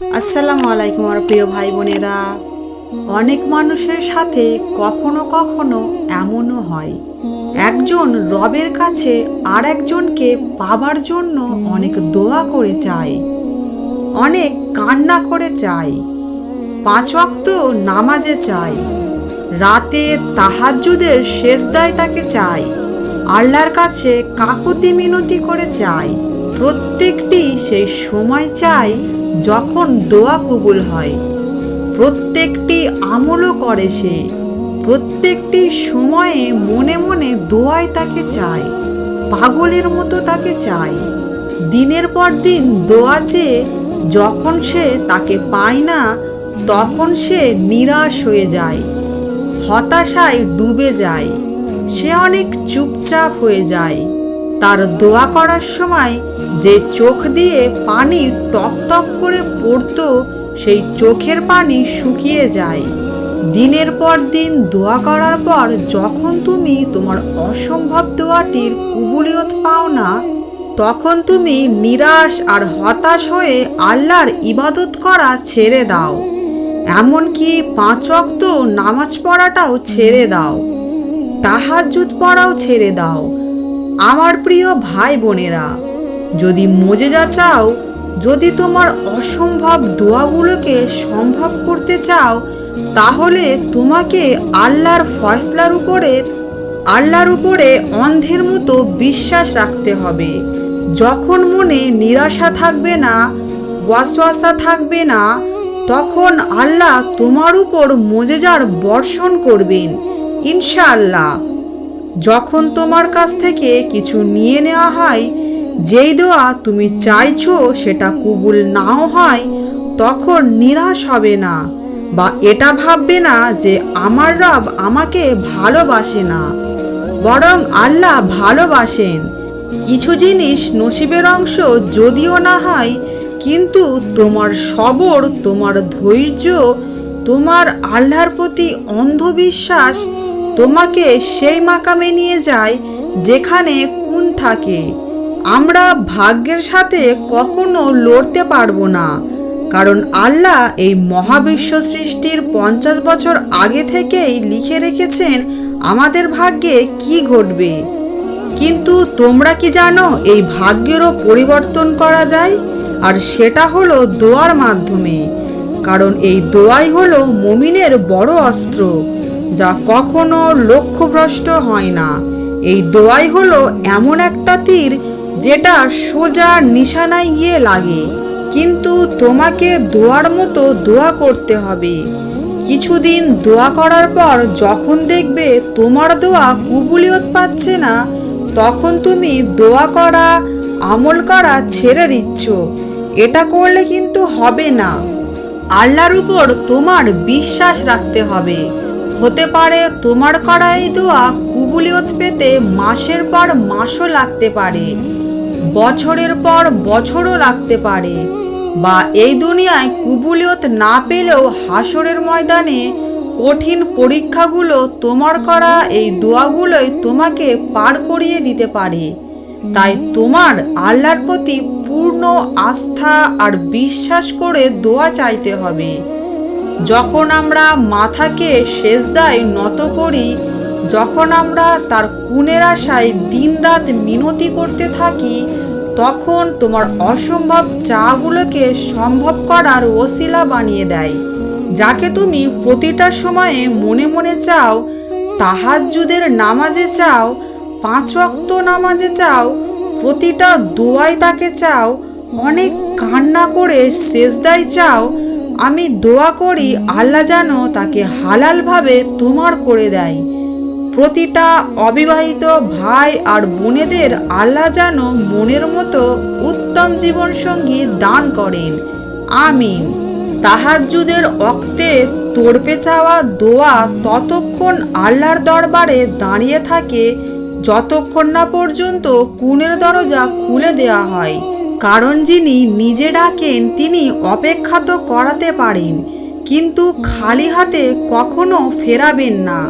আসসালামু আলাইকুম আমার প্রিয় ভাই বোনেরা। অনেক মানুষের সাথে কখনো কখনো এমনও হয়। একজন রবের কাছে আর একজনকে পাবার জন্য অনেক দোয়া করে চায় অনেক কান্না করে চায় পাঁচ অক্ত নামাজে চায় রাতে তাহাজ্জুদের শেষ দায় তাকে চায়। আল্লাহর কাছে কাকুতি মিনতি করে চায় প্রত্যেকটি সেই সময় চাই যখন দোয়া কবুল হয়, প্রত্যেকটি আমলও করে সে, প্রত্যেকটি সময়ে মনে মনে দোয়ায় তাকে চায়, পাগলের মতো তাকে চায়। দিনের পর দিন দোয়া চেয়ে যখন সে তাকে পায় না, তখন সে নিরাশ হয়ে যায়, হতাশায় ডুবে যায়, সে অনেক চুপচাপ হয়ে যায়। তার দোয়া করার সময় যে চোখ দিয়ে পানি টপ টপ করে পড়তো, সেই চোখের পানি শুকিয়ে যায়। দিনের পর দিন দোয়া করার পর যখন তুমি তোমার অসম্ভব দোয়াটির কুবুলিয়ত পাও না, তখন তুমি নিরাশ আর হতাশ হয়ে আল্লাহর ইবাদত করা ছেড়ে দাও। এমনকি পাঁচ অক্ত নামাজ পড়াটাও ছেড়ে দাও। তাহাজ্জুদ পড়াও ছেড়ে দাও। আমার প্রিয় ভাই বোনেরা, যদি মজেজা চাও, যদি তোমার অসম্ভব দোয়াগুলোকে সম্ভব করতে চাও, তাহলে তোমাকে আল্লাহর ফয়সলার উপরে, আল্লাহর উপরে অন্ধের মতো বিশ্বাস রাখতে হবে। যখন মনে নিরাশা থাকবে না, ওয়াসওয়াসা থাকবে না, তখন আল্লাহ তোমার উপর মজেজার বর্ষণ করবেন, ইনশাআল্লাহ। যখন তোমার কাছ থেকে কিছু নিয়ে নেওয়া হয়, যেই দোয়া তুমি চাইছো সেটা কবুল নাও হয়, তখন নিরাশ হবে না বা এটা ভাববে না যে আমার রব আমাকে ভালোবাসে না, বরং আল্লাহ ভালোবাসেন। কিছু জিনিস নসিবের অংশ যদিও না হয়, কিন্তু তোমার সবর, তোমার ধৈর্য, তোমার আল্লাহর প্রতি অন্ধবিশ্বাস তোমাকে সেই মাকামে নিয়ে যায় যেখানে কুন থাকে। আমরা ভাগ্যের সাথে কখনো লড়তে পারব না, কারণ আল্লাহ এই মহাবিশ্ব সৃষ্টির পঞ্চাশ বছর আগে থেকেই লিখে রেখেছেন আমাদের ভাগ্যে কি ঘটবে। কিন্তু তোমরা কি জানো এই ভাগ্যেরও পরিবর্তন করা যায়? আর সেটা হলো দোয়ার মাধ্যমে, কারণ এই দোয়াই হলো মমিনের বড় অস্ত্র। যা কখনো লক্ষ্যভ্রষ্ট হয় না। এই দোয়াই হলো এমন একটা তীর যেটা সোজা নিশানায় গিয়ে লাগে। কিন্তু তোমাকে দোয়ার মতো দোয়া করতে হবে। কিছুদিন দোয়া করার পর যখন দেখবে তোমার দোয়া কুবুলিয়ত পাচ্ছে না, তখন তুমি দোয়া করা, আমল করা ছেড়ে দিচ্ছ। এটা করলে কিন্তু হবে না। আল্লাহর উপর তোমার বিশ্বাস রাখতে হবে। হতে পারে তোমার করা এই দোয়া কুবুলিয়ত পেতে মাসের পর মাসও লাগতে পারে, বছরের পর বছরও লাগতে পারে। বা এই দুনিয়ায় কুবুলিয়ত না পেলেও হাসরের ময়দানে কঠিন পরীক্ষাগুলো তোমার করা এই দোয়াগুলোই তোমাকে পার করিয়ে দিতে পারে। তাই তোমার আল্লাহর প্রতি পূর্ণ আস্থা আর বিশ্বাস করে দোয়া চাইতে হবে। যখন আমরা মাথাকে সেজদায় নত করি, যখন আমরা তার কুনের আশায় দিনরাত মিনতি করতে থাকি, তখন তোমার অসম্ভব চাগুলোকে সম্ভব করার ওসিলা বানিয়ে দেয়। যাকে তুমি প্রতিটা সময়ে মনে মনে চাও, তাহাজ্জুদের নামাজে চাও, পাঁচ অক্ত নামাজে চাও, প্রতিটা দোয়াই তাকে চাও, অনেক কান্না করে সেজদাই চাও আমি দোয়া করি আল্লাহ যেন তাকে হালালভাবে তোমার করে দেয়। প্রতিটা অবিবাহিত ভাই আর বোনেদের আল্লাহ যেন মনের মতো উত্তম জীবনসঙ্গী দান করেন। আমিন। তাহাজ্জুদের অক্তে তোড়পে চাওয়া দোয়া ততক্ষণ আল্লাহর দরবারে দাঁড়িয়ে থাকে, যতক্ষণ না পর্যন্ত কুনের দরজা খুলে দেওয়া হয়। কারণ যিনি নিজে ডাকেন, তিনি অপেক্ষা তো করাতে পারেন, কিন্তু খালি হাতে কখনো ফেরাবেন না।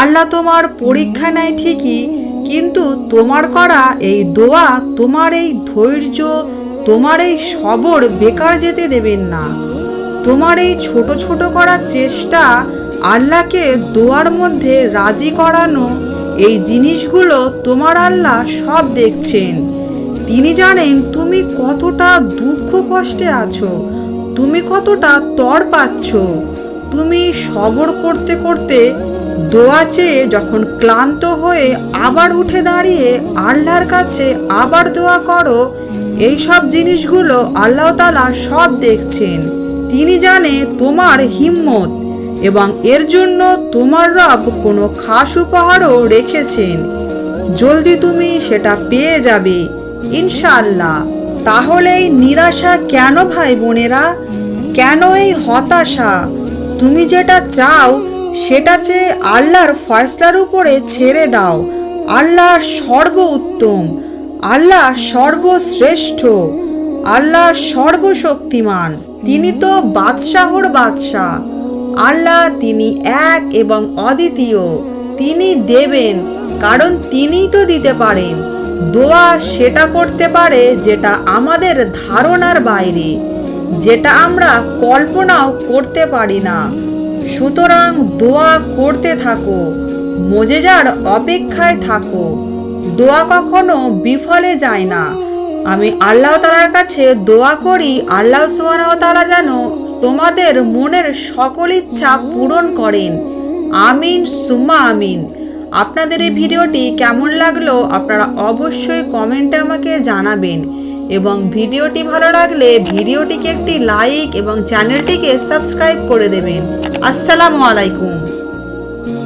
আল্লাহ তোমার পরীক্ষা নেয় ঠিকই, কিন্তু তোমার করা এই দোয়া তোমার এই ধৈর্য, তোমার এই সবর বেকার যেতে দেবেন না। তোমার এই ছোট ছোট করার চেষ্টা আল্লাহকে দোয়ার মধ্যে রাজি করানো, এই জিনিসগুলো তোমার আল্লাহ সব দেখছেন। তিনি জানেন তুমি কতটা দুঃখ কষ্টে আছো, তুমি কতটা তর পাচ্ছ। তুমি সবর করতে করতে দোয়া চেয়ে যখন ক্লান্ত হয়ে আবার উঠে দাঁড়িয়ে আল্লাহর কাছে আবার দোয়া করো, এই সব জিনিসগুলো আল্লাহ তালা সব দেখছেন। তিনি জানে তোমার হিম্মত এবং এর জন্য তোমার রব কোনো খাস উপহারও রেখেছেন। জলদি তুমি সেটা পেয়ে যাবে। ইনশাআল্লাহ। তাহলে এই নিরাশা কেন ভাই বোনেরা? কেন এই হতাশা? তুমি যেটা চাও, সেটা চেয়ে আল্লাহর ফয়সলার উপরে ছেড়ে দাও। আল্লাহ সর্ব উত্তম আল্লাহ সর্বশ্রেষ্ঠ, আল্লাহ সর্বশক্তিমান। তিনি তো বাদশাহর বাদশাহ। আল্লাহ তিনি এক এবং অদ্বিতীয়। তিনি দেবেন, কারণ তিনিই তো দিতে পারেন। দোয়া সেটা করতে পারে যেটা আমাদের ধারণার বাইরে, যেটা আমরা কল্পনাও করতে পারি না। সুতরাং দোয়া করতে থাকো, মজেজার অপেক্ষায় থাকো। দোয়া কখনো বিফলে যায় না। আমি আল্লাহ তালার কাছে দোয়া করি, আল্লাহ ওয়া যেন তোমাদের মনের সকল ইচ্ছা পূরণ করেন। আমিন সুমা আমিন। আপনাদের এই ভিডিওটি কেমন লাগল আপনারা অবশ্যই কমেন্টে আমাকে জানাবেন। এবং ভিডিওটি ভালো লাগলে ভিডিওটিকে একটি লাইক এবং চ্যানেলটিকে সাবস্ক্রাইব করে দেবেন। আসসালামু আলাইকুম।